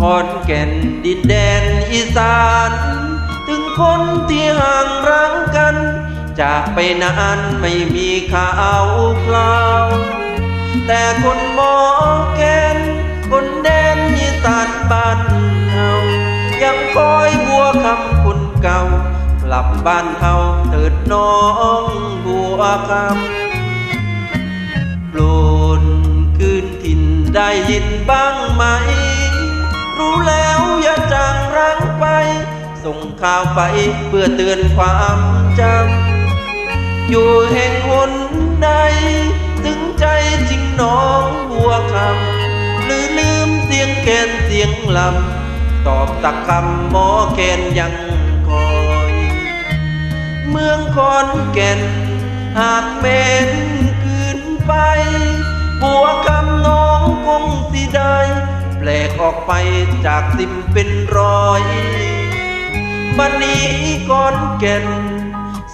ขอนแก่นดินแดนอีสาน ถึงคนที่ห่างรังกัน จากไปนานไม่มีข่าวคราว แต่คนหมอแกนคนแดนอีสานบ้านเฮายังคอยบัวคำคุณเก่า กลับบ้านเฮาเถิดน้องบัวคำโปรดคืนถิ่นได้ยินบ้างไหม ส่งข่าวไปเพื่อเตือนความจำ อยู่แห่งหนใด ถึงใจจริงน้องบัวคำหรือลืมเสียงแคนเสียงลำ ตอบตักคำหมอแคนยังคอย เมืองขอนแก่น หากเม็นคืนไปบัวคำน้องคงสิได้แปลกออกไปจากสิมเป็นร้อย บันนี้ก่อนแก่น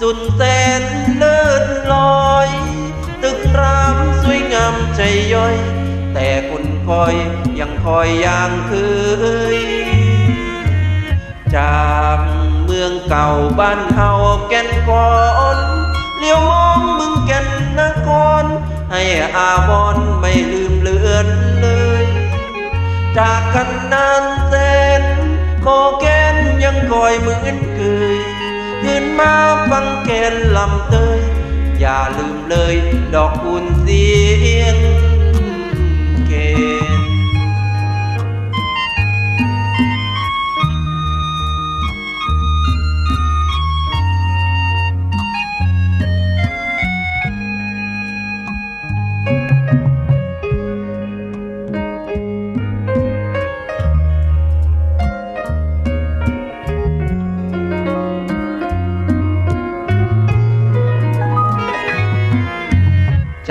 สุดแสนเลิศลอย ตึกรามสวยงามใจย่อย แต่คนคอยยังคอยอย่างเคยจากเมืองเก่าบ้านเฮาแก่นก่อนเลี้ยวมองมึงแก่นนคร ให้อาวรณ์ไม่ลืมเลือนเลย จากกันนา อยเหมือนเคยขึ้นมาฟังแกนลำเตย อย่าลืมเลย ดอกคุณสี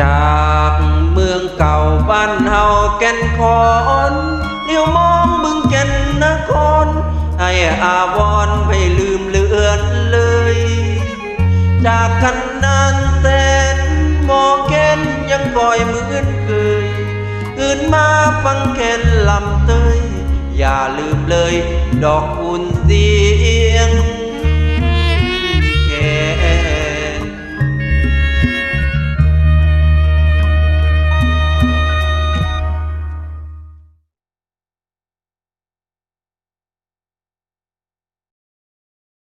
จากเมืองเก่าบ้านเฮาแก่นคอนเลี้ยวมองบึงแก่นนคร ให้อาวรไม่ลืมเลือนเลย จากกันนานแสนมอแก่นยังคอยเหมือนเคยคืนมาฟังแก่นลำเตยอย่าลืมเลย ดอกคุณเสี